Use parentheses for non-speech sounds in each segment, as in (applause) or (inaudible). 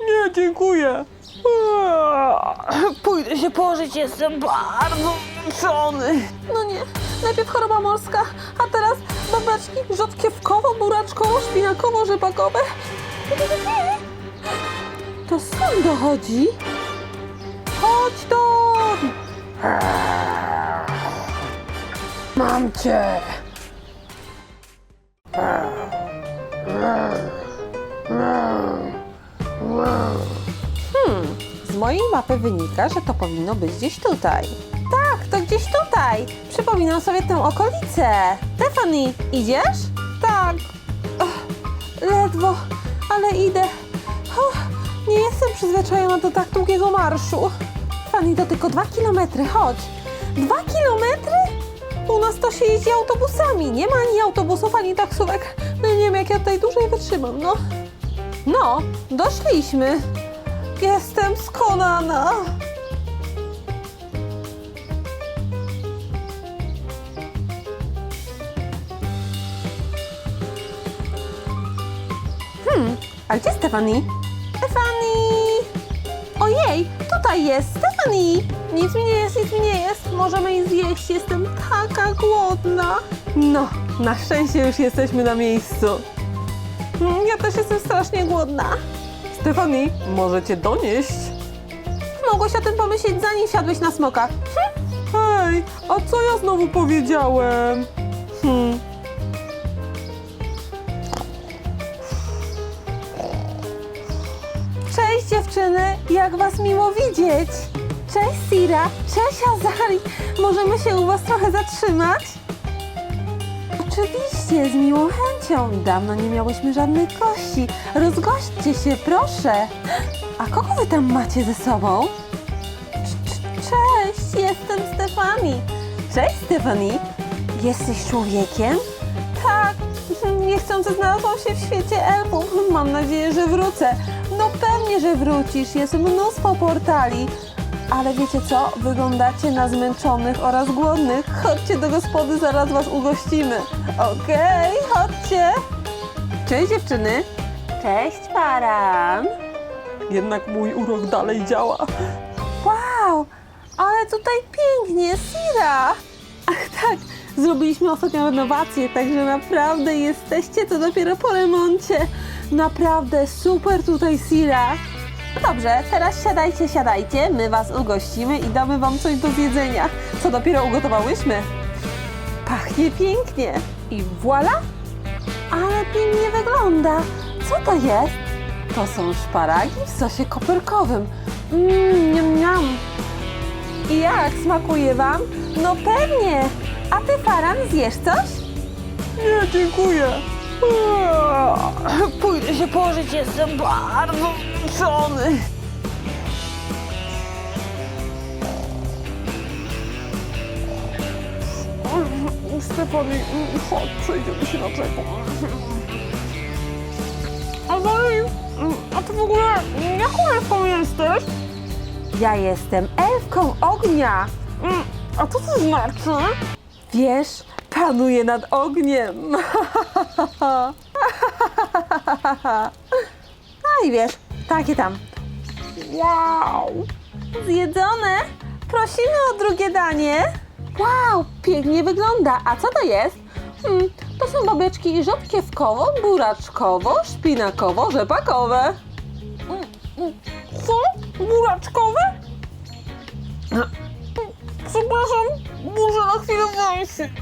Nie, dziękuję. Pójdę się położyć, jestem bardzo zmęczony. No nie, najpierw choroba morska, a teraz babeczki rzodkiewkowo, buraczkowo, szpinakowo, rzepakowe. To skąd dochodzi? Chodź tu! Mam cię. Mojej mapy wynika, że to powinno być gdzieś tutaj. Tak, to gdzieś tutaj. Przypominam sobie tę okolicę. Stephanie, idziesz? Tak. Ledwo, ale idę. Nie jestem przyzwyczajona do tak długiego marszu. Fanny, to tylko dwa kilometry, chodź. Dwa kilometry? U nas to się jeździ autobusami. Nie ma ani autobusów, ani taksówek. No nie wiem, jak ja tutaj dłużej wytrzymam, no. No, doszliśmy. Jestem skonana. Hmm, a gdzie Stefani? Stefani! Ojej, tutaj jest Stefani! Nic mi nie jest, nic mi nie jest. Możemy jej zjeść, jestem taka głodna. No, na szczęście już jesteśmy na miejscu. Mm, Ja też jestem strasznie głodna. Stefani, możecie donieść? Mogłeś o tym pomyśleć, zanim siadłeś na smoka. Hm? Hej, a co ja znowu powiedziałem? Hmm. Cześć dziewczyny, jak was miło widzieć. Cześć Sira, cześć Azari. Możemy się u was trochę zatrzymać? Oczywiście, z miłą chęcią. Dawno nie miałyśmy żadnej kości. Rozgośćcie się, proszę. A kogo wy tam macie ze sobą? Cz- cz- Cześć, jestem Stefani. Cześć Stefani. Jesteś człowiekiem? Tak, niechcący znalazłam się w świecie elfów. Mam nadzieję, że wrócę. No pewnie, że wrócisz. Jest mnóstwo portali. Ale wiecie co? Wyglądacie na zmęczonych oraz głodnych. Chodźcie do gospody, zaraz was ugościmy. Okej, chodźcie. Cześć dziewczyny. Cześć Paran. Jednak mój urok dalej działa. Wow, ale tutaj pięknie, Sira. Ach tak, zrobiliśmy ostatnią renowację, także naprawdę jesteście to dopiero po remoncie. Naprawdę super tutaj, Sira. No Dobrze, teraz siadajcie, siadajcie, my was ugościmy i damy wam coś do zjedzenia. Co dopiero ugotowałyśmy. Pachnie pięknie. I voila! Ale pięknie wygląda. Co to jest? To są szparagi w sosie koperkowym. Mmm, niam, niam. I jak, smakuje wam? No pewnie. A ty, Faran, zjesz coś? Nie, dziękuję. Pójdę się położyć, jestem bardzo zmęczony. Stefani, chodź, przejdziemy się na brzegu. Azali, a ty w ogóle jaką elfką jesteś? Ja jestem elfką ognia. Mm, A co to znaczy? Wiesz, panuję nad ogniem. (laughs) No i wiesz, takie tam. Wow! Zjedzone? Prosimy o drugie danie. Wow, pięknie wygląda. A co to jest? Hmm, to są babeczki rzodkiewkowo, buraczkowo, szpinakowo, rzepakowe. Co? Buraczkowe? Przepraszam, muszę na chwilę wejść.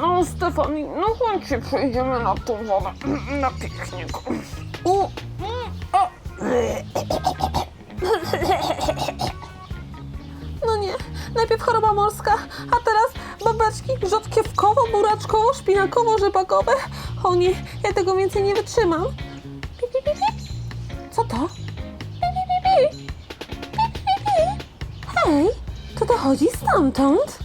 No Stefani, no chodźcie, przejdziemy na tą wodę, na piknik. U, No nie, najpierw choroba morska, a teraz babeczki rzodkiewkowo, buraczkowo, szpinakowo, rzepakowe. O nie, ja tego więcej nie wytrzymam. Co to? Hej, to dochodzi stamtąd.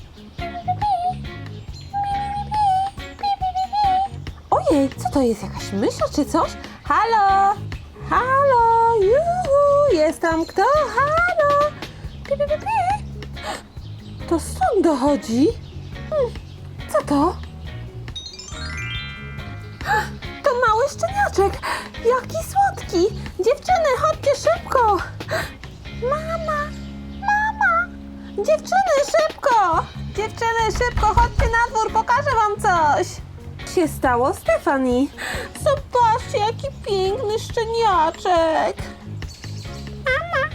Ojej, co to jest? Jakaś mysza czy coś? Halo! Halo! Juhu! Jest tam kto? Halo! Pi, pi, pi, pi. To stąd dochodzi? Hmm, co to? smoczek! Jaki słodki! Dziewczyny, chodźcie szybko! Mama! Mama! Dziewczyny, szybko! Dziewczyny, szybko, chodźcie na dwór, pokażę wam coś! Się stało, Stefani? Zobaczcie, jaki piękny szczeniaczek! Mama!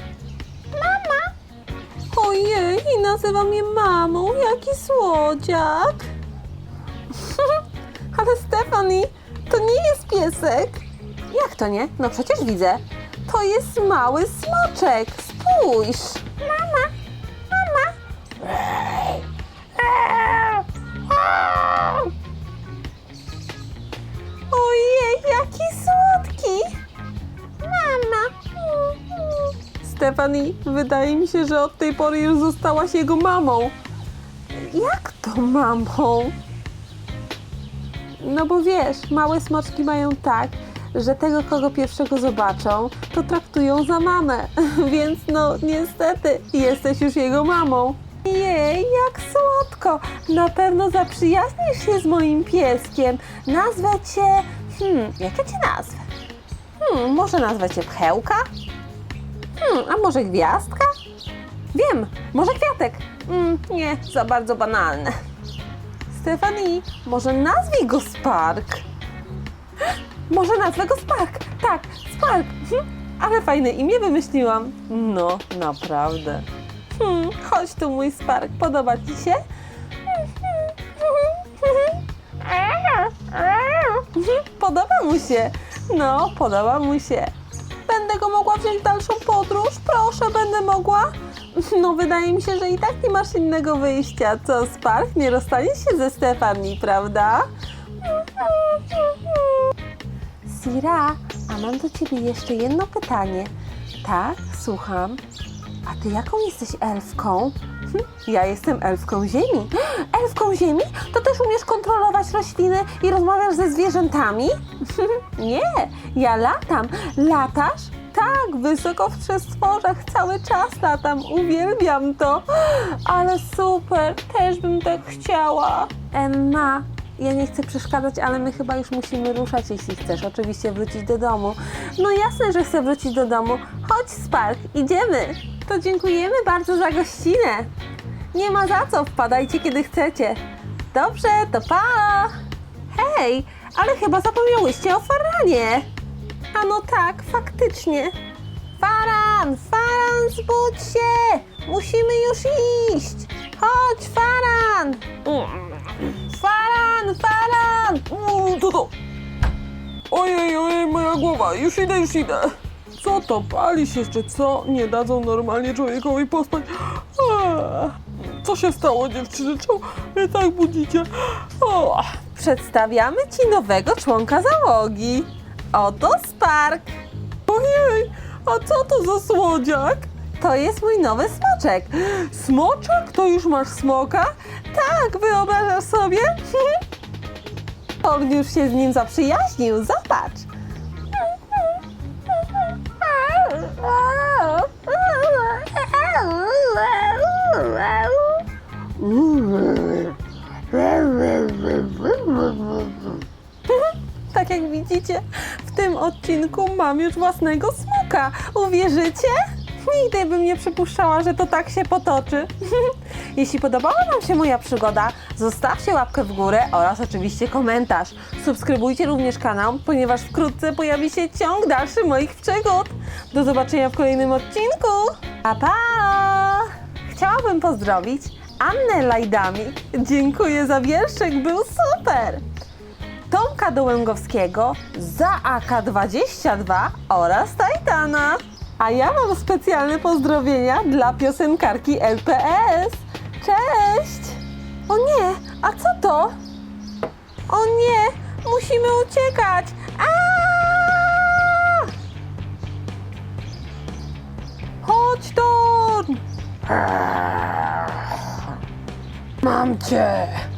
Mama! Ojej, i nazywa mnie mamą, jaki słodziak! (laughs) Ale Stefani, to nie jest piesek! Jak to nie? No przecież widzę. To jest mały smoczek. Spójrz. Mama. Stefani, wydaje mi się, że od tej pory już zostałaś jego mamą. Jak to mamą? No bo wiesz, małe smoczki mają tak, że tego, kogo pierwszego zobaczą, to traktują za mamę. (laughs) Więc no, niestety, jesteś już jego mamą. Jej, jak słodko! Na pewno zaprzyjaźnisz się z moim pieskiem. Nazwę cię... Hmm, jak ja cię nazwę? Hmm, może nazwę cię Pchełka? Hmm, a może Gwiazdka? Wiem, może Kwiatek? Hmm, nie, za bardzo banalne. Stefani, może nazwij go Spark? Może nazwę go Spark. Tak, Spark. Hm, ale fajne imię wymyśliłam. No, naprawdę. Hmm, chodź tu, mój Spark. Podoba ci się? Podoba mu się. No, podoba mu się. W dalszą podróż? Proszę, będę mogła? No, wydaje mi się, że i tak nie masz innego wyjścia. Co, Spark? Nie rozstaniesz się ze Stefani, prawda? Sira, a mam do ciebie jeszcze jedno pytanie. Tak, słucham. A ty jaką jesteś elfką? Hm, Ja jestem elfką ziemi. (gasps) Elfką ziemi? To też umiesz kontrolować rośliny i rozmawiasz ze zwierzętami? (laughs) Nie, ja latam. Latasz? Tak, wysoko w przestworzach cały czas latam. Uwielbiam to. Ale super, też bym tak chciała. Emma, ja nie chcę przeszkadzać, ale my chyba już musimy ruszać, jeśli chcesz oczywiście wrócić do domu. No jasne, że chcę wrócić do domu. Chodź, Spark, idziemy. To dziękujemy bardzo za gościnę. Nie ma za co, wpadajcie kiedy chcecie. Dobrze, to pa! Hej, ale chyba zapomniałyście o Faranie. A no tak, faktycznie. Faran, Faran, zbudź się! Musimy już iść! Chodź, Faran! Faran, Faran! Mm, To to. Ojej, ojej, moja głowa. Już idę, już idę. Co to? Palisz jeszcze, co? Nie dadzą normalnie człowiekowi pospać. Co się stało, dziewczyny? Czemu mnie tak budzicie? O, Przedstawiamy Ci nowego członka załogi. Oto Spark. ojej, a co to za słodziak? To jest mój nowy smoczek. Smoczek? To już masz smoka? Tak, wyobrażasz sobie? (laughs) On już się z nim zaprzyjaźnił, zobacz. (laughs) Tak jak widzicie, tym odcinku mam już własnego smoka. Uwierzycie? Nigdy bym nie przypuszczała, że to tak się potoczy. (laughs) Jeśli podobała Wam się moja przygoda, zostawcie łapkę w górę oraz oczywiście komentarz. Subskrybujcie również kanał, ponieważ wkrótce pojawi się ciąg dalszy moich przygód. Do zobaczenia w kolejnym odcinku. Pa, pa! Chciałabym pozdrowić Annę Lajdamik. Dziękuję za wierszek, był super! Tomka Dołęgowskiego za AK22 oraz Titana. A ja mam specjalne pozdrowienia dla piosenkarki LPS. Cześć! O nie, a co to? O nie, musimy uciekać! Chodź Torn! Mam cię!